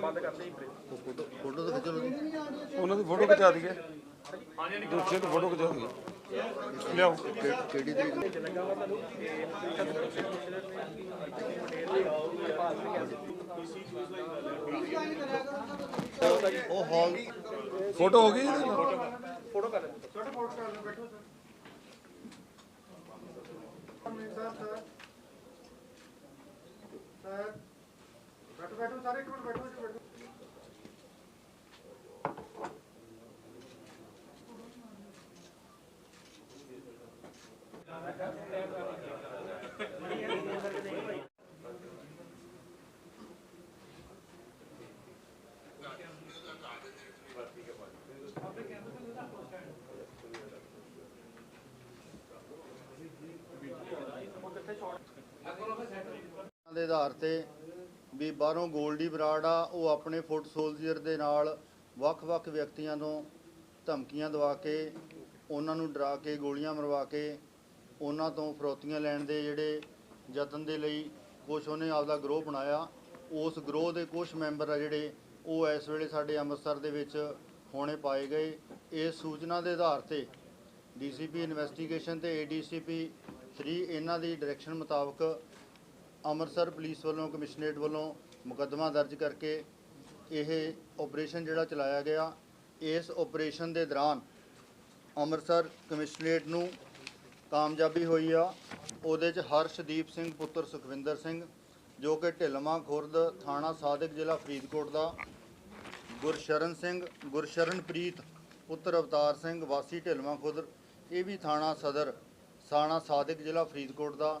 Photo photo ਤਾਂ ਖਿੱਚ ਲਓ ਜੀ ਉਹਨਾਂ ਦੀ ਫੋਟੋ ਖਿਚਾ ਦਈਏ। ਦੋਸ਼ੀ ਦੀ ਫੋਟੋ ਖਿਚਾ ਦਈਏ। ਲਿਆਓ। ਕਿਹੜੀ ਤਰੀਕ ਨੂੰ? ਲੱਗਾ ਵਾ ਤੁਹਾਨੂੰ ਉਹ ਹਾਲ ਫੋਟੋ ਹੋ ਗਈ ਇਹਦੀ? ਫੋਟੋ ਕਰ। ਲੈਂਦੇ ਬੈਠੋ ਦੇ ਆਧਾਰ ਤੇ ਵੀ ਬਾਹਰੋਂ ਗੋਲਡੀ ਬਰਾੜ ਆ, ਉਹ ਆਪਣੇ ਫੁੱਟ ਸੋਲਜੀਅਰ ਦੇ ਨਾਲ ਵੱਖ-ਵੱਖ ਵਿਅਕਤੀਆਂ ਤੋਂ ਧਮਕੀਆਂ ਦਵਾ ਕੇ, ਉਹਨਾਂ ਨੂੰ ਡਰਾ ਕੇ, ਗੋਲੀਆਂ ਮਰਵਾ ਕੇ, ਉਹਨਾਂ ਤੋਂ ਫਰੋਤੀਆਂ ਲੈਣ ਦੇ ਜਿਹੜੇ ਯਤਨ ਦੇ ਲਈ ਕੁਝ ਉਹਨੇ ਆਪਦਾ ਗਰੋਹ ਬਣਾਇਆ। ਉਸ ਗਰੋਹ ਦੇ ਕੁਝ ਮੈਂਬਰ ਆ ਜਿਹੜੇ, ਉਹ ਇਸ ਵੇਲੇ ਸਾਡੇ ਅੰਮ੍ਰਿਤਸਰ ਦੇ ਵਿੱਚ ਹੋਣੇ ਪਾਏ ਗਏ। ਇਸ ਸੂਚਨਾ ਦੇ ਆਧਾਰ ਤੇ ਡੀਸੀਪੀ ਇਨਵੈਸਟੀਗੇਸ਼ਨ ਤੇ ਏਡੀਸੀਪੀ 3 ਇਹਨਾਂ ਦੀ ਡਾਇਰੈਕਸ਼ਨ ਮੁਤਾਬਕ ਅੰਮ੍ਰਿਤਸਰ ਪੁਲਿਸ ਵੱਲੋਂ, ਕਮਿਸ਼ਨਰੇਟ ਵੱਲੋਂ ਮੁਕੱਦਮਾ ਦਰਜ ਕਰਕੇ ਇਹ ਆਪਰੇਸ਼ਨ ਜਿਹੜਾ ਚਲਾਇਆ ਗਿਆ, ਇਸ ਆਪਰੇਸ਼ਨ ਦੇ ਦੌਰਾਨ ਅੰਮ੍ਰਿਤਸਰ ਕਮਿਸ਼ਨਰੇਟ ਨੂੰ ਕਾਮਯਾਬੀ ਹੋਈ ਆ। ਉਹਦੇ 'ਚ ਹਰਸ਼ਦੀਪ ਸਿੰਘ, ਪੁੱਤਰ ਸੁਖਵਿੰਦਰ ਸਿੰਘ, ਜੋ ਕਿ ਢਿਲਮਾ ਖੁਰਦ ਥਾਣਾ ਸਾਦਿਕ ਜ਼ਿਲ੍ਹਾ ਫਰੀਦਕੋਟ ਦਾ, ਗੁਰਸ਼ਰਨ ਸਿੰਘ, ਗੁਰਸ਼ਰਨਪ੍ਰੀਤ, ਪੁੱਤਰ ਅਵਤਾਰ ਸਿੰਘ, ਵਾਸੀ ਢਿਲਮਾ ਖੁਦਰ ਇਹ ਵੀ ਥਾਣਾ ਸਦਰ ਥਾਣਾ ਸਾਦਿਕ ਜ਼ਿਲ੍ਹਾ ਫਰੀਦਕੋਟ ਦਾ।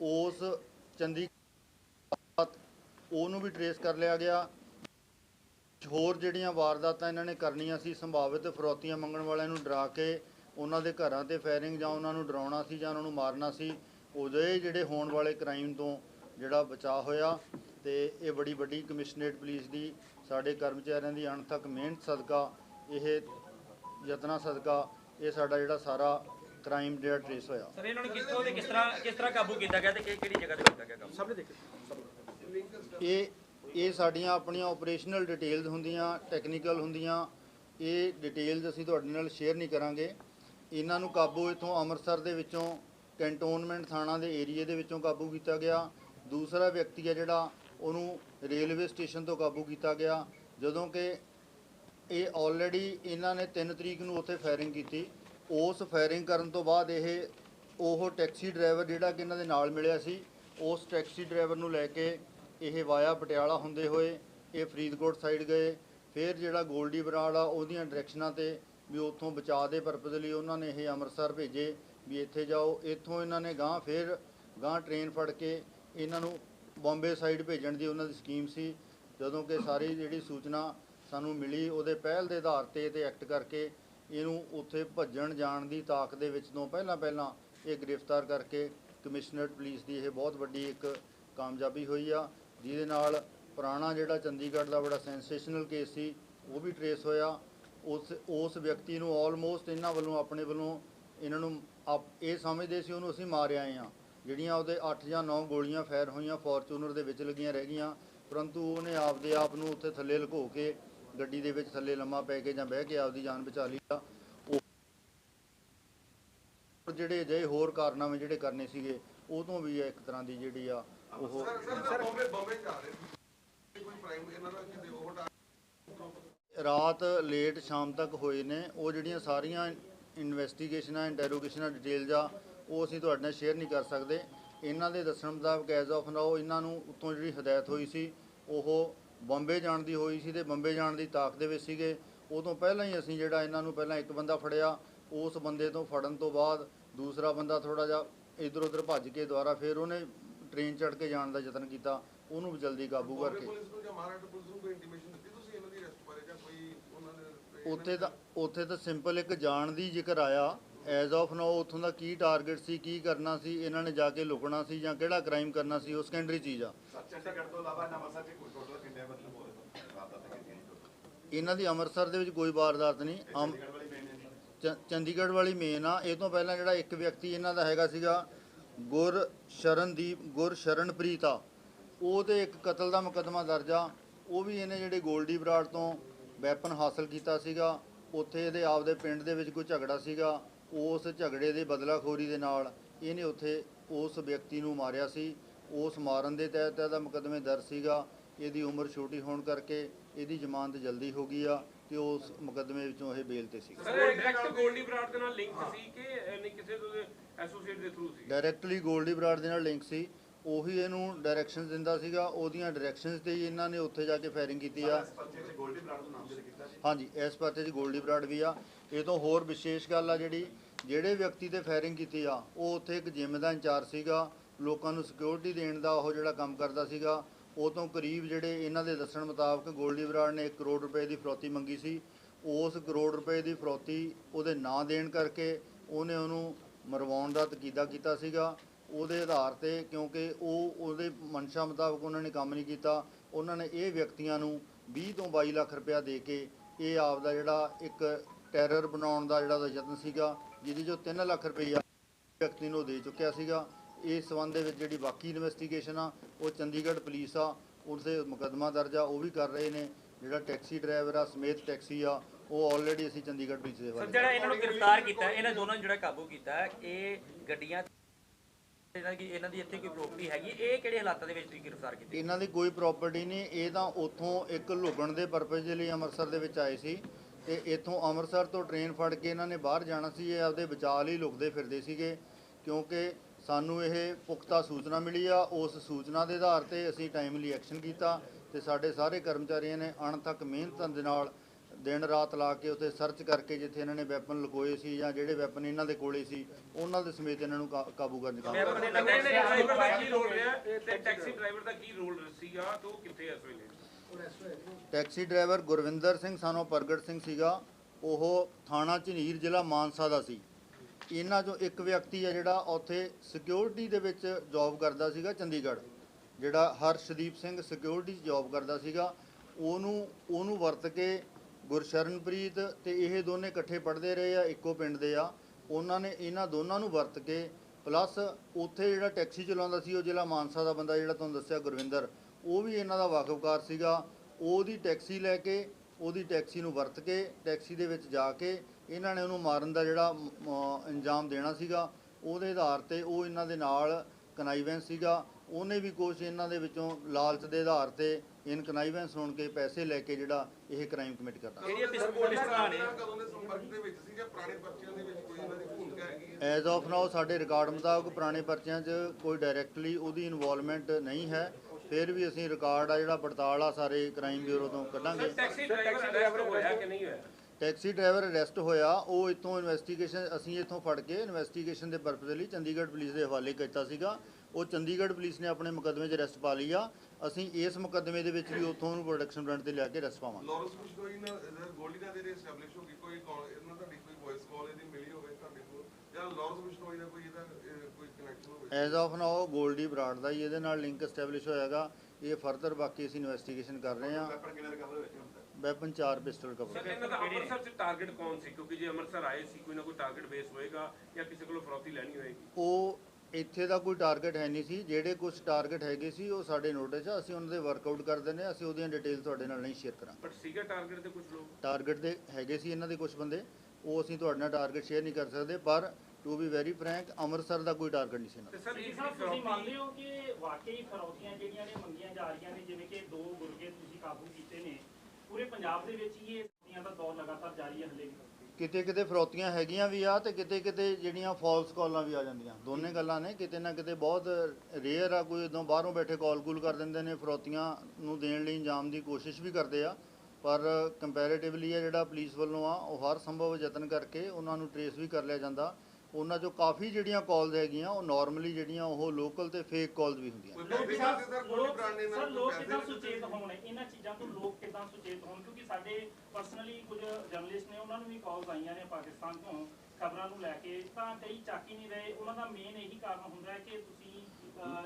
ਉਸ ਚੰਡੀਗੜ੍ਹ ਉਹਨੂੰ ਵੀ ਟਰੇਸ ਕਰ ਲਿਆ ਗਿਆ। ਹੋਰ ਜਿਹੜੀਆਂ ਵਾਰਦਾਤਾਂ ਇਹਨਾਂ ਨੇ ਕਰਨੀਆਂ ਸੀ, ਸੰਭਾਵਿਤ ਫਰੋਤੀਆਂ ਮੰਗਣ ਵਾਲਿਆਂ ਨੂੰ ਡਰਾ ਕੇ ਉਹਨਾਂ ਦੇ ਘਰਾਂ ਤੇ ਫਾਇਰਿੰਗ ਜਾਂ ਉਹਨਾਂ ਨੂੰ ਡਰਾਉਣਾ ਸੀ ਜਾਂ ਉਹਨਾਂ ਨੂੰ ਮਾਰਨਾ ਸੀ, ਉਹਦੇ ਜਿਹੜੇ ਹੋਣ ਵਾਲੇ ਕ੍ਰਾਈਮ ਤੋਂ ਜਿਹੜਾ ਬਚਾਅ ਹੋਇਆ ਤੇ ਇਹ ਬੜੀ ਵੱਡੀ ਕਮਿਸ਼ਨਰੇਟ ਪੁਲਿਸ ਦੀ, ਸਾਡੇ ਕਰਮਚਾਰੀਆਂ ਦੀ ਅਣਥੱਕ ਮਿਹਨਤ ਸਦਕਾ, ਇਹ ਯਤਨਾਂ ਸਦਕਾ, ਇਹ ਸਾਡਾ ਜਿਹੜਾ ਸਾਰਾ ਕ੍ਰਾਈਮ ਜਿਹੜਾ ਟਰੇਸ ਹੋਇਆ। ਸਰ ਇਹਨਾਂ ਨੂੰ ਕਿੱਥੋਂ ਤੇ ਕਿਸ ਤਰ੍ਹਾਂ ਕਿਸ ਤਰ੍ਹਾਂ ਕਾਬੂ ਕੀਤਾ ਗਿਆ ਤੇ ਕਿ- ਕਿਹੜੀ ਜਗ੍ਹਾ ਤੇ ਕੀਤਾ ਗਿਆ ਕੰਮ? ਸਭ ਨੇ ਦੇਖੇ ਸਭ ਨੇ। ਇਹ ਇਹ ਸਾਡੀਆਂ ਆਪਣੀਆਂ ਆਪਰੇਸ਼ਨਲ ਡਿਟੇਲਸ ਹੁੰਦੀਆਂ ਟੈਕਨੀਕਲ ਹੁੰਦੀਆਂ। ਇਹ ਡਿਟੇਲਸ ਅਸੀਂ ਤੁਹਾਡੇ ਨਾਲ ਸ਼ੇਅਰ ਨਹੀਂ ਕਰਾਂਗੇ। ਇਹਨਾਂ ਨੂੰ ਕਾਬੂ ਇਥੋਂ ਅੰਮ੍ਰਿਤਸਰ ਦੇ ਵਿੱਚੋਂ ਕੈਂਟੋਨਮੈਂਟ ਥਾਣਾ ਦੇ ਏਰੀਏ ਦੇ ਵਿੱਚੋਂ ਕਾਬੂ ਕੀਤਾ ਗਿਆ। ਦੂਸਰਾ ਵਿਅਕਤੀ ਹੈ ਜਿਹੜਾ ਉਹਨੂੰ ਰੇਲਵੇ ਸਟੇਸ਼ਨ ਤੋਂ ਕਾਬੂ ਕੀਤਾ ਗਿਆ। ਜਦੋਂ ਕਿ ਇਹ ਆਲਰੇਡੀ ਇਹਨਾਂ ਨੇ 3 ਤਰੀਕ ਨੂੰ ਉੱਥੇ ਫਾਇਰਿੰਗ ਕੀਤੀ। ਉਸ ਫਾਇਰਿੰਗ ਕਰਨ ਤੋਂ ਬਾਅਦ ਇਹ ਉਹ ਟੈਕਸੀ ਡਰਾਈਵਰ ਜਿਹੜਾ ਕਿ ਇਹਨਾਂ ਦੇ ਨਾਲ ਮਿਲਿਆ ਸੀ, ਉਸ ਟੈਕਸੀ ਡਰਾਈਵਰ ਨੂੰ ਲੈ ਕੇ ਇਹ ਵਾਇਆ ਪਟਿਆਲਾ ਹੁੰਦੇ ਹੋਏ ਇਹ ਫਰੀਦਕੋਟ ਸਾਈਡ ਗਏ। ਫਿਰ ਜਿਹੜਾ ਗੋਲਡੀ ਬਰਾੜ ਆ, ਉਹਦੀਆਂ ਡਾਇਰੈਕਸ਼ਨਾਂ ਤੇ ਵੀ ਉੱਥੋਂ ਬਚਾਅ ਦੇ ਪਰਪਸ ਲਈ ਉਹਨਾਂ ਨੇ ਇਹ ਅੰਮ੍ਰਿਤਸਰ ਭੇਜੇ ਵੀ ਇੱਥੇ ਜਾਓ। ਇੱਥੋਂ ਇਹਨਾਂ ਨੇ ਗਾਂ ਫਿਰ ਗਾਂ ਟ੍ਰੇਨ ਫੜ ਕੇ ਇਹਨਾਂ ਨੂੰ ਬੰਬੇ ਸਾਈਡ ਭੇਜਣ ਦੀ ਉਹਨਾਂ ਦੀ ਸਕੀਮ ਸੀ। ਜਦੋਂ ਕਿ ਸਾਰੀ ਜਿਹੜੀ ਸੂਚਨਾ ਸਾਨੂੰ ਮਿਲੀ, ਉਹਦੇ ਪਹਿਲ ਦੇ ਆਧਾਰ ਤੇ ਤੇ ਐਕਟ ਕਰਕੇ ਇਹਨੂੰ ਉੱਥੇ ਭੱਜਣ ਜਾਣ ਦੀ ਤਾਕ ਦੇ ਵਿੱਚ ਤੋਂ ਪਹਿਲਾਂ ਪਹਿਲਾਂ ਇਹ ਗ੍ਰਿਫਤਾਰ ਕਰਕੇ ਕਮਿਸ਼ਨਰੇਟ ਪੁਲਿਸ ਦੀ ਇਹ ਬਹੁਤ ਵੱਡੀ ਇੱਕ ਕਾਮਯਾਬੀ ਹੋਈ ਆ, ਜਿਹਦੇ ਨਾਲ ਪੁਰਾਣਾ ਜਿਹੜਾ ਚੰਡੀਗੜ੍ਹ ਦਾ ਬੜਾ ਸੈਂਸੇਸ਼ਨਲ ਕੇਸ ਸੀ, ਉਹ ਵੀ ਟਰੇਸ ਹੋਇਆ। ਉਸ ਉਸ ਵਿਅਕਤੀ ਨੂੰ ਆਲਮੋਸਟ ਇਹਨਾਂ ਵੱਲੋਂ, ਆਪਣੇ ਵੱਲੋਂ ਇਹਨਾਂ ਨੂੰ ਆਪ- ਇਹ ਸਮਝਦੇ ਸੀ ਉਹਨੂੰ ਅਸੀਂ ਮਾਰ ਆਏ ਆ ਜਿਹੜੀਆਂ ਉਹਦੇ 8 ਜਾਂ 9 ਗੋਲੀਆਂ ਫਾਇਰ ਹੋਈਆਂ ਫੋਰਚੂਨਰ ਦੇ ਵਿੱਚ ਲੱਗੀਆਂ ਰਹਿ ਗਈਆਂ, ਪਰੰਤੂ ਉਹਨੇ ਆਪਦੇ ਆਪ ਨੂੰ ਉੱਥੇ ਥੱਲੇ ਲੁਕੋ ਕੇ ਗੱਡੀ ਦੇ ਵਿੱਚ ਥੱਲੇ ਲੰਮਾ ਪੈ ਕੇ ਜਾਂ ਬਹਿ ਕੇ ਆਪਦੀ ਜਾਨ ਬਚਾ ਲਈ ਆ ਉਹ ਜਿਹੜੇ ਅਜਿਹੇ ਹੋਰ ਕਾਰਨਾਮੇ ਜਿਹੜੇ ਕਰਨੇ ਸੀਗੇ ਉਹ ਤੋਂ ਵੀ ਇੱਕ ਤਰ੍ਹਾਂ ਦੀ ਜਿਹੜੀ ਆ ਉਹ ਰਾਤ ਲੇਟ ਸ਼ਾਮ ਤੱਕ ਹੋਏ ਨੇ ਉਹ ਜਿਹੜੀਆਂ ਸਾਰੀਆਂ ਇਨਵੈਸਟੀਗੇਸ਼ਨਾਂ ਇੰਟਰੋਗੇਸ਼ਨਾਂ ਡਿਟੇਲਸ ਆ ਉਹ ਅਸੀਂ ਤੁਹਾਡੇ ਨਾਲ ਸ਼ੇਅਰ ਨਹੀਂ ਕਰ ਸਕਦੇ। ਇਹਨਾਂ ਦੇ ਦੱਸਣ ਮੁਤਾਬਕ ਐਜ਼ ਆਫ ਨਾਓ ਇਹਨਾਂ ਨੂੰ ਉੱਤੋਂ ਜਿਹੜੀ ਹਦਾਇਤ ਹੋਈ ਸੀ ਉਹ ਬੰਬੇ ਜਾਣ ਦੀ ਹੋਈ ਸੀ ਤੇ ਬੰਬੇ ਜਾਣ ਦੀ ਤਾਕ ਦੇ ਵਿੱਚ ਸੀਗੇ। ਉਦੋਂ ਪਹਿਲਾਂ ਹੀ ਅਸੀਂ ਜਿਹੜਾ ਇਹਨਾਂ ਨੂੰ ਪਹਿਲਾਂ ਇੱਕ ਬੰਦਾ ਫੜਿਆ ਉਸ ਬੰਦੇ ਤੋਂ ਫੜਨ ਤੋਂ ਬਾਅਦ ਦੂਸਰਾ ਬੰਦਾ ਥੋੜਾ ਜਿਹਾ ਇਧਰ ਉਧਰ ਭੱਜ ਕੇ ਦੁਆਰਾ ਫਿਰ ਉਹਨੇ ਟ੍ਰੇਨ ਚੜ ਕੇ ਜਾਣ ਦਾ ਯਤਨ ਕੀਤਾ। ਉਹਨੂੰ ਵੀ ਜਲਦੀ ਕਾਬੂ ਕਰਕੇ। ਉੱਥੇ ਤਾਂ ਉੱਥੇ ਤਾਂ ਸਿੰਪਲ ਇੱਕ ਜਾਣ ਦੀ ਜ਼ਿਕਰ ਆਇਆ। ਐਜ਼ ਆਫ ਨਾਓ ਉੱਥੋਂ ਦਾ ਕੀ ਟਾਰਗੇਟ ਸੀ ਕੀ ਕਰਨਾ ਸੀ ਇਹਨਾਂ ਨੇ ਜਾ ਕੇ ਲੁਕਣਾ ਸੀ ਜਾਂ ਕਿਹੜਾ ਕ੍ਰਾਈਮ ਕਰਨਾ ਸੀ ਉਹ ਸੈਕੰਡਰੀ ਚੀਜ਼ ਆ। ਇਹਨਾਂ ਦੀ ਅੰਮ੍ਰਿਤਸਰ ਦੇ ਵਿੱਚ ਕੋਈ ਵਾਰਦਾਤ ਨਹੀਂ ਚੰਡੀਗੜ੍ਹ ਵਾਲੀ ਮੇਨ ਹੈ ਚ- ਚੰਡੀਗੜ੍ਹ ਵਾਲੀ ਮੇਨ ਆ। ਇਹ ਤੋਂ ਪਹਿਲਾਂ ਜਿਹੜਾ ਇੱਕ ਵਿਅਕਤੀ ਇਹਨਾਂ ਦਾ ਹੈਗਾ ਸੀਗਾ ਗੁਰ ਸ਼ਰਨਦੀਪ ਗੁਰ ਸ਼ਰਨਪ੍ਰੀਤ ਆ। ਉਹ ਤੇ ਇੱਕ ਕਤਲ ਦਾ ਮੁਕੱਦਮਾ ਦਰਜ ਆ। ਉਹ ਵੀ ਇਹਨੇ ਜਿਹੜੇ ਗੋਲਡੀ ਬਰਾੜ ਤੋਂ ਵੈਪਨ ਹਾਸਲ ਕੀਤਾ ਸੀਗਾ। ਉੱਥੇ ਇਹਦੇ ਆਪਦੇ ਪਿੰਡ ਦੇ ਵਿੱਚ ਕੋਈ ਝਗੜਾ ਸੀਗਾ ਉਸ ਝਗੜੇ ਦੇ ਬਦਲਾਖੋਰੀ ਦੇ ਨਾਲ ਇਹਨੇ ਉੱਥੇ ਉਸ ਵਿਅਕਤੀ ਨੂੰ ਮਾਰਿਆ ਸੀ। ਉਸ ਮਾਰਨ ਦੇ ਤਹਿਤ ਇਹਦਾ ਮੁਕੱਦਮੇ ਦਰਜ ਸੀਗਾ। ਇਹਦੀ ਉਮਰ ਛੋਟੀ ਹੋਣ ਕਰਕੇ ਇਹਦੀ ਜ਼ਮਾਨਤ ਜਲਦੀ ਹੋ ਗਈ ਆ ਤੇ ਉਸ ਮੁਕੱਦਮੇ ਵਿੱਚੋਂ ਇਹ ਬੇਲ ਤੇ ਸੀ ਸਰ ਡਾਇਰੈਕਟ ਗੋਲਡੀ ਬਰਾੜ ਦੇ ਨਾਲ ਲਿੰਕ ਸੀ ਕਿ ਕਿਸੇ ਐਸੋਸੀਏਟ ਦੇ ਥਰੂ ਸੀ? ਡਾਇਰੈਕਟਲੀ ਗੋਲਡੀ ਬਰਾੜ ਦੇ ਨਾਲ ਲਿੰਕ ਸੀ। ਉਹੀ ਇਹਨੂੰ ਡਾਇਰੈਕਸ਼ਨਸ ਦਿੰਦਾ ਸੀਗਾ ਉਹਦੀਆਂ ਡਾਇਰੈਕਸ਼ਨਸ ਤੇ ਹੀ ਇਹਨਾਂ ਨੇ ਉੱਥੇ ਜਾ ਕੇ ਫਾਇਰਿੰਗ ਕੀਤੀ ਆ। ਹਾਂਜੀ ਇਸ ਪਰਚੇ 'ਚ ਗੋਲਡੀ ਬਰਾੜ ਵੀ ਆ। ਇਹ ਤੋਂ ਹੋਰ ਵਿਸ਼ੇਸ਼ ਗੱਲ ਆ ਜਿਹੜੀ ਜਿਹੜੇ ਵਿਅਕਤੀ ਤੇ ਫਾਇਰਿੰਗ ਕੀਤੀ ਆ ਉਹ ਉੱਥੇ ਇੱਕ ਜਿਮ ਦਾ ਇੰਚਾਰਜ ਸੀਗਾ ਲੋਕਾਂ ਨੂੰ ਸਿਕਿਉਰਿਟੀ ਦੇਣ ਦਾ ਉਹ ਜਿਹੜਾ ਕੰਮ ਕਰਦਾ ਸੀਗਾ ਉਹ ਤੋਂ ਕਰੀਬ ਜਿਹੜੇ ਇਹਨਾਂ ਦੇ ਦੱਸਣ ਮੁਤਾਬਕ ਗੋਲਡੀ ਬਰਾੜ ਨੇ 1 ਕਰੋੜ ਰੁਪਏ ਦੀ ਫਰੌਤੀ ਮੰਗੀ ਸੀ। ਉਸ ਕਰੋੜ ਰੁਪਏ ਦੀ ਫਰੌਤੀ ਉਹਦੇ ਨਾਂ ਦੇਣ ਕਰਕੇ ਉਹਨੇ ਉਹਨੂੰ ਮਰਵਾਉਣ ਦਾ ਤਕੀਦਾ ਕੀਤਾ ਸੀਗਾ। ਉਹਦੇ ਆਧਾਰ ਤੇ ਕਿਉਂਕਿ ਉਹ ਉਹਦੇ ਮਨਸ਼ਾ ਮੁਤਾਬਕ ਉਹਨਾਂ ਨੇ ਕੰਮ ਨਹੀਂ ਕੀਤਾ ਉਹਨਾਂ ਨੇ ਇਹ ਵਿਅਕਤੀਆਂ ਨੂੰ 20 ਤੋਂ 22 ਲੱਖ ਰੁਪਇਆ ਦੇ ਕੇ ਇਹ ਆਪ ਦਾ ਜਿਹੜਾ ਇੱਕ ਟੈਰਰ ਬਣਾਉਣ ਦਾ ਜਿਹੜਾ ਉਹਦਾ ਯਤਨ ਸੀਗਾ ਜਿਹਦੀ ਜੋ 3 ਲੱਖ ਰੁਪਈਆ ਵਿਅਕਤੀ ਨੂੰ ਦੇ ਚੁੱਕਿਆ ਸੀਗਾ। ਇਸ ਸੰਬੰਧ ਦੇ ਵਿੱਚ ਜਿਹੜੀ ਬਾਕੀ ਇਨਵੈਸਟੀਗੇਸ਼ਨ ਆ ਉਹ ਚੰਡੀਗੜ੍ਹ ਪੁਲਿਸ ਆ ਉਸਦੇ ਮੁਕੱਦਮਾ ਦਰਜ ਆ ਉਹ ਵੀ ਕਰ ਰਹੇ ਨੇ। ਜਿਹੜਾ ਟੈਕਸੀ ਡਰਾਈਵਰ ਆ ਸਮੇਤ ਟੈਕਸੀ ਆ ਉਹ ਆਲਰੇਡੀ ਅਸੀਂ ਚੰਡੀਗੜ੍ਹ ਪੁਲਿਸ ਦੇ ਹਵਾਲੇ ਜਿਹੜਾ ਇਹਨਾਂ ਨੂੰ ਗ੍ਰਿਫਤਾਰ ਕੀਤਾ ਇਹਨਾਂ ਦੋਨਾਂ ਨੂੰ ਜਿਹੜਾ ਕਾਬੂ ਕੀਤਾ ਇਹ ਗੱਡੀਆਂ ਇਹਨਾਂ ਦੀ ਇਹਨਾਂ ਦੀ ਇੱਥੇ ਕੋਈ ਪ੍ਰੋਪਰਟੀ ਹੈਗੀ, ਇਹ ਕਿਹੜੇ ਹਾਲਾਤਾਂ ਦੇ ਵਿੱਚ ਤੁਸੀਂ ਗ੍ਰਿਫਤਾਰ ਕੀਤੀ? ਇਹਨਾਂ ਦੀ ਕੋਈ ਪ੍ਰਾਪਰਟੀ ਨਹੀਂ, ਇਹ ਤਾਂ ਉੱਥੋਂ ਇੱਕ ਲੁਕਣ ਦੇ ਪਰਪਸ ਦੇ ਲਈ ਅੰਮ੍ਰਿਤਸਰ ਦੇ ਵਿੱਚ ਆਏ ਸੀ ਤੇ ਇੱਥੋਂ ਅੰਮ੍ਰਿਤਸਰ ਤੋਂ ਟ੍ਰੇਨ ਫੜ ਕੇ ਇਹਨਾਂ ਨੇ ਬਾਹਰ ਜਾਣਾ ਸੀ, ਇਹ ਆਪਦੇ ਵਿਚਾਲ ਹੀ ਲੁਕਦੇ ਫਿਰਦੇ ਸੀਗੇ ਕਿਉਂਕਿ ਸਾਨੂੰ ਇਹ ਪੁਖਤਾ ਸੂਚਨਾ ਮਿਲੀ ਆ, ਉਸ ਸੂਚਨਾ ਦੇ ਆਧਾਰ ਤੇ ਅਸੀਂ ਟਾਈਮਲੀ ਐਕਸ਼ਨ ਕੀਤਾ ਤੇ ਸਾਡੇ ਸਾਰੇ ਕਰਮਚਾਰੀਆਂ ਨੇ ਅਣਥੱਕ ਮਿਹਨਤ ਦੇ ਨਾਲ ਦਿਨ ਰਾਤ ਲਾ ਕੇ ਉੱਥੇ ਸਰਚ ਕਰਕੇ ਜਿੱਥੇ ਇਹਨਾਂ ਨੇ ਵੈਪਨ ਲਗੋਏ ਸੀ ਜਾਂ ਜਿਹੜੇ ਵੈਪਨ ਇਹਨਾਂ ਦੇ ਕੋਲੇ ਸੀ ਉਹਨਾਂ ਦੇ ਸਮੇਤ ਇਹਨਾਂ ਨੂੰ ਕਾ- ਕਾਬੂ ਕਰਨ ਦੀ। ਕੰਮ ਵੈਪਨ ਇਹਨਾਂ ਨਹੀਂ ਦੇ ਨਹੀਂ ਡਰਾਈਵਰ ਦਾ ਕੀ ਰੋਲ ਰਿਹਾ? ਤੇ ਟੈਕਸੀ ਡਰਾਈਵਰ ਦਾ ਕੀ ਰੋਲ ਸੀਗਾ? ਤੇ ਉਹ ਕਿੱਥੇ ਐ ਇਸ ਵੇਲੇ? ਟੈਕਸੀ ਡਰਾਈਵਰ ਗੁਰਵਿੰਦਰ ਸਿੰਘ ਸਾਨੋ ਪ੍ਰਗਟ ਸਿੰਘ ਸੀਗਾ। ਉਹ ਥਾਣਾ ਝਨੀਰ ਜ਼ਿਲ੍ਹਾ ਮਾਨਸਾ ਦਾ ਸੀ। ਇਹਨਾਂ ਚੋਂ ਇੱਕ ਵਿਅਕਤੀ ਆ ਜਿਹੜਾ ਉੱਥੇ ਸਿਕਿਉਰਿਟੀ ਦੇ ਵਿੱਚ ਜੌਬ ਕਰਦਾ ਸੀਗਾ ਚੰਡੀਗੜ੍ਹ। ਜਿਹੜਾ ਹਰਸ਼ਦੀਪ ਸਿੰਘ ਸਿਕਿਉਰਿਟੀ 'ਚ ਜੌਬ ਕਰਦਾ ਸੀਗਾ। ਉਹਨੂੰ ਉਹਨੂੰ ਵਰਤ ਕੇ ਗੁਰਸ਼ਰਨਪ੍ਰੀਤ ਤੇ ਇਹ ਦੋਨੇ ਇਕੱਠੇ ਪੜ੍ਹਦੇ ਰਹੇ ਆ ਇੱਕੋ ਪਿੰਡ ਦੇ ਆ। ਉਹਨਾਂ ਨੇ ਇਹਨਾਂ ਦੋਨਾਂ ਨੂੰ ਵਰਤ ਕੇ ਪਲੱਸ ਉੱਥੇ ਜਿਹੜਾ ਟੈਕਸੀ ਚਲਾਉਂਦਾ ਸੀ ਉਹ ਜ਼ਿਲ੍ਹਾ ਮਾਨਸਾ ਦਾ ਬੰਦਾ ਜਿਹੜਾ ਤੁਹਾਨੂੰ ਦੱਸਿਆ ਗੁਰਵਿੰਦਰ ਉਹ ਵੀ ਇਹਨਾਂ ਦਾ ਵਾਕਫਕਾਰ ਸੀਗਾ। ਉਹਦੀ ਟੈਕਸੀ ਲੈ ਕੇ ਉਹਦੀ ਟੈਕਸੀ ਨੂੰ ਵਰਤ ਕੇ ਟੈਕਸੀ ਦੇ ਵਿੱਚ ਜਾ ਕੇ ਇਹਨਾਂ ਨੇ ਉਹਨੂੰ ਮਾਰਨ ਦਾ ਜਿਹੜਾ ਮ, ਅੰਜਾਮ ਦੇਣਾ ਸੀਗਾ। ਉਹਦੇ ਆਧਾਰ ਤੇ ਉਹ ਇਹਨਾਂ ਦੇ ਨਾਲ ਕਨਾਈਵੈਂਸ ਸੀਗਾ। ਉਹਨੇ ਵੀ ਕੁਛ ਇਹਨਾਂ ਦੇ ਵਿੱਚੋਂ ਲਾਲਚ ਦੇ ਆਧਾਰ ਤੇ ਇਨ ਕਨਾਈਵੈਂਸ ਹੋਣ ਕੇ ਪੈਸੇ ਲੈ ਕੇ ਜਿਹੜਾ ਇਹ ਕ੍ਰਾਈਮ ਕਮਿਟ ਕਰਦਾ ਜਿਹੜੀਆਂ ਪਿਸਤੌਲ ਇਸ ਤਰ੍ਹਾਂ ਨੇ? ਕਦੋਂ ਦੇ ਸੰਪਰਕ ਦੇ ਵਿੱਚ ਸੀ ਜਾਂ ਪੁਰਾਣੇ ਪਰਚਿਆਂ ਦੇ ਵਿੱਚ ਕੋਈ ਇਹਨਾਂ ਦੀ ਭੂਮਿਕਾ ਹੈਗੀ ਹੈ? ਐਜ਼ ਆਫ ਨਾਓ ਸਾਡੇ ਰਿਕਾਰਡ ਮੁਤਾਬਕ ਪੁਰਾਣੇ ਪਰਚਿਆਂ 'ਚ ਕੋਈ ਡਾਇਰੈਕਟਲੀ ਉਹਦੀ ਇਨਵੋਲਵਮੈਂਟ ਨਹੀਂ ਹੈ। ਫਿਰ ਵੀ ਅਸੀਂ ਰਿਕਾਰਡ ਆ ਜਿਹੜਾ ਪੜਤਾਲ ਆ ਸਾਰੇ ਕ੍ਰਾਈਮ ਬਿਊਰੋ ਤੋਂ ਕੱਢਾਂਗੇ। ਟੈਕਸੀ ਡਰਾਈਵਰ ਹੋਇਆ ਕਿ ਨਹੀਂ ਹੋਇਆ? ਟੈਕਸੀ ਡਰਾਈਵਰ ਅਰੈਸਟ ਹੋਇਆ। ਉਹ ਇੱਥੋਂ ਇਨਵੈਸਟੀਗੇਸ਼ਨ ਅਸੀਂ ਇੱਥੋਂ ਫੜ ਕੇ ਇਨਵੈਸਟੀਗੇਸ਼ਨ ਦੇ ਪਰਪਸ ਲਈ ਚੰਡੀਗੜ੍ਹ ਪੁਲਿਸ ਦੇ ਹਵਾਲੇ ਕੀਤਾ ਸੀਗਾ। ਉਹ ਚੰਡੀਗੜ੍ਹ ਪੁਲਿਸ ਨੇ ਆਪਣੇ ਮੁਕੱਦਮੇ 'ਚ ਅਰੈਸਟ ਪਾ ਲਈ ਆ। ਅਸੀਂ ਇਸ ਮੁਕੱਦਮੇ ਦੇ ਵਿੱਚ ਵੀ ਉੱਥੋਂ ਉਹਨੂੰ ਪ੍ਰੋਡਕਸ਼ਨ ਬ੍ਰਾਂਡ ਤੇ ਲਿਆ ਕੇ ਅਰੈਸਟ ਪਾਵਾਂਗੇ। ਲਾਰੈਂਸ ਬਿਸ਼ਨੋਈ ਨਾਲ ਇਹਦਾ ਗੋਲਡੀ ਨਾਲ ਜਿਹੜੇ ਐਸਟੈਬਲਿਸ਼ ਹੋ ਗਈ ਕੋਈ ਕਾਲ ਇਹਨਾਂ ਤੁਹਾਡੀ ਕੋਈ ਵੌਇਸ ਕਾਲ ਇਹਦੀ ਮਿਲੀ ਹੋਵੇ ਤੁਹਾਡੇ ਕੋਲ? ਜਾਂ ਲਾਰੈਂਸ ਬਿਸ਼ਨੋਈ ਦਾ ਕੋਈ ਇਹਦਾ ਇਹ, ਕੋਈ ਕਨੈਕਸ਼ਨ ਹੋਵੇ? As of now Goldy Brar ਦਾ ਹੀ ਇਹਦੇ ਨਾਲ ਲਿੰਕ ਐਸਟੈਬਲਿਸ਼ ਹੋਇਆਗਾ। ਇਹ ਫਰਦਰ ਬਾਕੀ ਅਸੀਂ ਇਨਵੈਸਟੀਗੇਸ਼ਨ ਕਰ ਰਹੇ ਹਾਂ। ਵੈਪਨ ਕਿਹਨੇ ਰਿਕਵਰ ਹੁੰਦਾ ਵੈਪਨ 4 ਪਿਸਟਲ ਕਵਰ ਸਰ ਇਹਨਾਂ ਦਾ ਅੰਮ੍ਰਿਤਸਰ ਚ ਟਾਰਗੇਟ ਕੌਣ ਸੀ? ਕਿਉਂਕਿ ਜੇ ਅੰਮ੍ਰਿਤਸਰ ਆਏ ਸੀ ਕੋਈ ਨਾ ਕੋਈ ਟਾਰਗੇਟ ਬੇਸ ਹੋਏਗਾ ਜਾਂ ਕਿਸੇ ਕੋਲੋਂ ਫਰੌਤੀ ਲੈਣੀ ਹੋਏਗੀ। ਉਹ ਇੱਥੇ ਦਾ ਕੋਈ ਟਾਰਗੇਟ ਹੈ ਨਹੀਂ ਸੀ ਜਿਹੜੇ ਕੁਝ ਟਾਰਗੇਟ ਹੈਗੇ ਸੀ ਉਹ ਸਾਡੇ ਨੋਟਿਸ ਆ ਅਸੀਂ ਉਹਨਾਂ ਦੇ ਵਰਕਆਊਟ ਕਰ ਦਿੰਦੇ ਹਾਂ ਅਸੀਂ ਉਹਦੀਆਂ ਡਿਟੇਲ ਤੁਹਾਡੇ ਨਾਲ ਨਹੀਂ ਸ਼ੇਅਰ ਕਰਾਂਗੇ। ਬਟ ਸੀਗਾ ਟਾਰਗੇਟ ਤੇ ਕੁਝ ਲੋਕ? ਟਾਰਗੇਟ ਦੇ ਹੈਗੇ ਸੀ ਇਹਨਾਂ ਦੇ ਕੁਝ ਬੰਦੇ ਉਹ ਅਸੀਂ ਤੁਹਾਡੇ ਨਾਲ ਟਾਰਗੇਟ ਸ਼ੇਅਰ ਨਹੀਂ ਕਰ ਸਕਦੇ ਪਰ to be very frank Amritsar ਦਾ ਕੋਈ ਟਾਰਗੇਟ ਨਹੀਂ ਸੀ ਇਹਨਾਂ ਦਾ। ਤੇ ਸਰ ਇਸ ਸਾਹਿਬ ਤੁਸੀਂ ਮੰਨਦੇ ਹੋ ਕਿ ਵਾਕਈ ਫਰੌਤੀਆਂ ਜਿਹੜੀਆਂ ਨੇ ਮੰਗੀਆਂ ਜਾ ਰਹੀਆਂ ਨੇ ਜਿਵੇਂ ਕਿ ਦੋ ਗੁਰਗੇ ਤੁਸੀਂ ਕਾਬੂ ਕੀਤੇ ਨੇ ਪੂਰੇ ਪੰਜਾਬ ਦੇ ਵਿੱਚ ਹੀ ਇਹ ਦਾ ਦੌਰ ਲਗਾਤਾਰ ਜਾਰੀ ਹੈ ਹਲੇ ਵੀ। ਕਿਤੇ ਕਿਤੇ ਫਰੋਤੀਆਂ ਹੈਗੀਆਂ ਵੀ ਆ ਤੇ ਕਿਤੇ ਕਿਤੇ ਜਿਹੜੀਆਂ ਫਾਲਸ ਕਾਲਾਂ ਵੀ ਆ ਜਾਂਦੀਆਂ। ਦੋਨੇ ਗੱਲਾਂ ਨੇ, ਕਿਤੇ ਨਾ ਕਿਤੇ ਬਹੁਤ ਰੇਅਰ ਆ, ਕੋਈ ਇਦੋਂ ਬਾਹਰੋਂ ਬੈਠੇ ਕਾਲ ਕੂਲ ਕਰ ਦਿੰਦੇ ਨੇ, ਫਰੋਤੀਆਂ ਨੂੰ ਦੇਣ ਲਈ ਇੰਜਾਮ ਦੀ ਕੋਸ਼ਿਸ਼ ਵੀ ਕਰਦੇ ਆ, ਪਰ ਕੰਪੈਰੀਟਿਵਲੀ ਆ ਜਿਹੜਾ ਪੁਲਿਸ ਵੱਲੋਂ ਆ, ਉਹ ਹਰ ਸੰਭਵ ਯਤਨ ਕਰਕੇ ਉਹਨਾਂ ਨੂੰ ਟਰੇਸ ਵੀ ਕਰ ਲਿਆ ਜਾਂਦਾ। ਉਹਨਾਂ ਚੋਂ ਕਾਫੀ ਜਿਹੜੀਆਂ ਕਾਲਸ ਹੈਗੀਆਂ ਉਹ ਨਾਰਮਲੀ ਜਿਹੜੀਆਂ ਉਹ ਲੋਕਲ ਤੇ ਫੇਕ ਕਾਲਸ ਵੀ ਹੁੰਦੀਆਂ ਸਰ ਲੋਕ ਕਿੱਦਾਂ? ਸੁਚੇਤ ਹੋਣ? ਇਹਨਾਂ ਚੀਜ਼ਾਂ ਤੋਂ ਲੋਕ ਕਿੱਦਾਂ ਸੁਚੇਤ ਹੋਣ? ਕਿਉਂਕਿ ਸਾਡੇ ਪਰਸਨਲੀ ਕੁਝ ਜਰਨਲਿਸਟ ਨੇ ਉਹਨਾਂ ਨੂੰ ਵੀ ਕਾਲਸ ਆਈਆਂ ਨੇ ਪਾਕਿਸਤਾਨ ਤੋਂ ਖਬਰਾਂ ਨੂੰ ਲੈ ਕੇ। ਤਾਂ ਕਈ ਚੱਕ ਹੀ ਨਹੀਂ ਰਹੇ। ਉਹਨਾਂ ਦਾ ਮੇਨ ਇਹੀ ਕਾਰਨ ਹੁੰਦਾ ਹੈ ਕਿ ਤੁਸੀਂ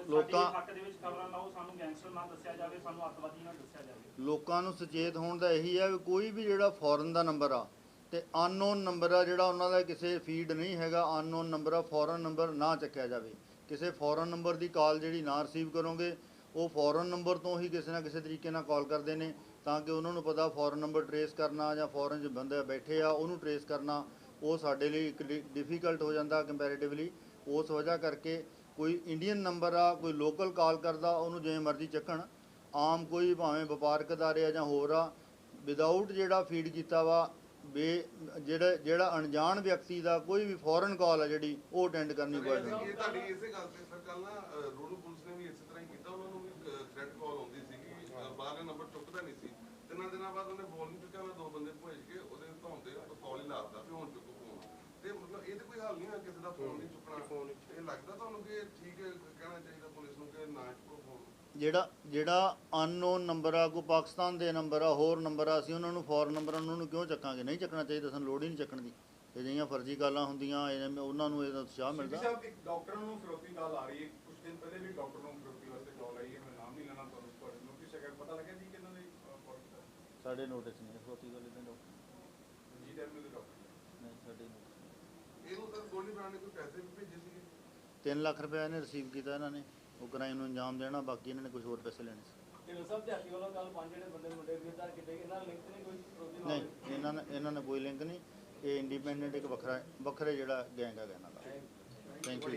ਲੋਕਾਂ- ਹੱਕ ਦੇ ਵਿੱਚ ਖਬਰਾਂ ਲਾਓ ਸਾਨੂੰ ਗੈਂਗਸਟਰ ਨਾ ਦੱਸਿਆ ਜਾਵੇ ਸਾਨੂੰ ਅੱਤਵਾਦੀ ਨਾ ਦੱਸਿਆ ਜਾਵੇ। ਲੋਕਾਂ ਨੂੰ ਸੁਚੇਤ ਹੋਣ ਦਾ ਇਹੀ ਹੈ ਵੀ ਕੋਈ ਵੀ ਜਿਹੜਾ ਫੋਰਨ ਦਾ ਨੰਬਰ ਆ ਤੇ ਅਨਨੋਨ ਨੰਬਰ ਆ ਜਿਹੜਾ ਉਹਨਾਂ ਦਾ ਕਿਸੇ ਫੀਡ ਨਹੀਂ ਹੈਗਾ ਅਨਨੋਨ ਨੰਬਰ ਆ ਫੋਰਨ ਨੰਬਰ ਨਾ ਚੱਕਿਆ ਜਾਵੇ। ਕਿਸੇ ਫੋਰਨ ਨੰਬਰ ਦੀ ਕਾਲ ਜਿਹੜੀ ਨਾ ਰਿਸੀਵ ਕਰੋਗੇ, ਉਹ ਫੋਰਨ ਨੰਬਰ ਤੋਂ ਹੀ ਕਿਸੇ ਨਾ ਕਿਸੇ ਤਰੀਕੇ ਨਾਲ ਕਾਲ ਕਰਦੇ ਨੇ, ਤਾਂ ਕਿ ਉਹਨਾਂ ਨੂੰ ਪਤਾ ਫੋਰਨ ਨੰਬਰ ਟਰੇਸ ਕਰਨਾ ਜਾਂ ਫੋਰਨ 'ਚ ਬੰਦੇ ਬੈਠੇ ਆ, ਉਹਨੂੰ ਟਰੇਸ ਕਰਨਾ, ਉਹ ਸਾਡੇ ਲਈ ਇੱਕ ਡਿਫਿਕਲਟ ਹੋ ਜਾਂਦਾ ਕੰਪੈਰੀਟਿਵਲੀ ਉਸ ਵਜ੍ਹਾ ਕਰਕੇ ਕੋਈ ਇੰਡੀਅਨ ਨੰਬਰ ਆ, ਕੋਈ ਲੋਕਲ ਕਾਲ ਕਰਦਾ, ਉਹਨੂੰ ਜਿਵੇਂ ਮਰਜ਼ੀ ਚੱਕਣ, ਆਮ ਕੋਈ ਭਾਵੇਂ ਵਪਾਰਕ ਅਦਾਰੇ ਆ ਜਾਂ ਹੋਰ ਆ ਵਿਦਆਊਟ ਜਿਹੜਾ ਫੀਡ ਕੀਤਾ ਵਾ ਬੇ ਜਿਹੜਾ ਜਿਹੜਾ ਅਣਜਾਣ ਵਿਅਕਤੀ ਦਾ ਕੋਈ ਵੀ ਫੋਰਨ ਕਾਲ ਆ ਜਿਹੜੀ ਉਹ ਅਟੈਂਡ ਕਰਨੀ ਪਵੇਗੀ ਇਹ ਤੁਹਾਡੀ ਇਸੇ ਗੱਲ ਤੇ ਸਰ ਕੱਲ ਨਾ ਰੋਡੂ ਪੁਲਿਸ ਨੇ ਵੀ ਇਸੇ ਤਰ੍ਹਾਂ ਹੀ ਕੀਤਾ ਉਹਨਾਂ ਨੂੰ ਵੀ ਥ੍ਰੈਟ ਕਾਲ ਆਉਂਦੀ ਸੀਗੀ ਅ, ਬਾਹਰਲੇ ਨੰਬਰ ਚੁੱਕਦਾ ਨਹੀਂ ਸੀ। ਤਿੰਨਾਂ ਦਿਨਾਂ ਬਾਅਦ ਉਹਨੇ ਫੋਨ ਨਹੀਂ ਚੁੱਕਿਆ ਮੈਂ ਦੋ ਬੰਦੇ ਭੇਜ ਕੇ ਉਹਦੇ ਤੇ ਕਾਲ ਹੀ ਲਾਤਾ ਵੀ ਹੁਣ ਚੁੱਕੋ ਫੋਨ ਤੇ ਮਤਲਬ ਇਹ ਤੇ ਕੋਈ ਹੱਲ ਨਹੀਂ ਹੈ ਕਿਸੇ ਦਾ ਫੋਨ ਨਹੀਂ ਚੁੱਕਣਾ। ਫੋਨ ਇਹ ਲੱਗਦਾ ਤੁਹਾਨੂੰ ਕਿ ਠੀਕ ਹੈ ਕਹਿਣਾ ਚਾਹੀਦਾ ਪੁਲਿਸ ਨੂੰ ਕਿ ਨਾ ਚੁੱਕੋ ਫੋਨ ਜਿਹੜਾ ਜਿਹੜਾ ਅਨਨੋਨ ਨੰਬਰ ਆ ਕੋਈ ਪਾਕਿਸਤਾਨ ਦੇ ਨੰਬਰ ਆ ਹੋਰ ਨੰਬਰ ਆ ਅਸੀਂ ਉਹਨਾਂ ਨੂੰ ਫੋਰਨ ਨੰਬਰ ਉਹਨਾਂ ਨੂੰ ਕਿਉਂ ਚੱਕਾਂਗੇ? ਨਹੀਂ ਚੱਕਣਾ ਚਾਹੀਦਾ ਸਾਨੂੰ ਲੋੜ ਹੀ ਨਹੀਂ ਚੱਕਣ ਦੀ। ਇਹ ਜਿਹੀਆਂ ਫਰਜ਼ੀ ਕਾਲਾਂ ਹੁੰਦੀਆਂ ਇਹ- ਉਹਨਾਂ ਨੂੰ ਇਹਦਾ ਉਤਸ਼ਾਹ ਮਿਲਦਾ। ਸਾਹਿਬ ਇੱਕ ਡਾਕਟਰ ਨੂੰ ਫਿਰੋਤੀ ਕਾਲ ਆ ਰਹੀ ਹੈ ਕੁਝ ਦਿਨ ਪਹਿਲੇ ਵੀ ਡਾਕਟਰ ਨੂੰ ਫਿਰੋਤੀ ਵਾਸਤੇ ਕਾਲ ਆਈ ਹੈ ਮੈਂ ਨਾਮ ਨਹੀਂ ਲੈਣਾ ਤੁਹਾਨੂੰ ਤੁਹਾਡੇ ਨੋਟਿਸ ਅਗਰ ਪਤਾ ਲੱਗਿਆ ਜੀ ਕਿ ਇਹਨਾਂ ਨੇ? ਸਾਡੇ ਨੋਟਿਸ ਨਹੀਂ ਸੋਤੀ ਗੱਲ ਇਦਾਂ ਡਾਕਟਰ ਜੀ ਦੇ ਡਾਕਟਰ ਨਹੀਂ ਸਾਡੇ notice ਇਹਨੂੰ ਸਰ ਗੋਲੀ ਨੇ ਕੋਈ ਪੈਸੇ ਵੀ ਭੇਜੇ ਸੀਗੇ। ਨਹੀਂ। 3 ਲੱਖ ਰੁਪਏ ਇਹਨੇ ਰਿਸੀਵ ਕੀਤਾ ਇਹਨਾਂ ਨੇ। ਉਹ ਕ੍ਰਾਈਮ ਨੂੰ ਅੰਜਾਮ ਦੇਣਾ ਬਾਕੀ ਇਹਨਾਂ ਨੇ ਕੁਝ ਹੋਰ ਪੈਸੇ ਲੈਣੇ ਸੀ। ਢਿੱਲੋਂ ਸਾਹਿਬ ਦਿਹਾਤੀ ਵੱਲੋਂ ਕੱਲ ਪੰਜ ਜਿਹੜੇ ਬੰਦੇ ਮੁੰਡੇ ਗ੍ਰਿਫਤਾਰ ਕੀਤੇ ਗਏ ਇਹਨਾਂ ਨਾਲ ਲਿੰਕ ਨਹੀਂ ਕੋਈ ਵਿਰੋਧੀ ਨਹੀਂ ਇਹਨਾਂ ਨੇ ਇਹਨਾਂ ਨੇ ਕੋਈ ਲਿੰਕ ਨਹੀਂ। ਇਹ ਇੰਡੀਪੈਂਡੈਂਟ ਇੱਕ ਵੱਖਰਾ ਵੱਖਰੇ ਜਿਹੜਾ ਗੈਂਗ ਹੈਗਾ ਇਹਨਾਂ ਦਾ। Thank you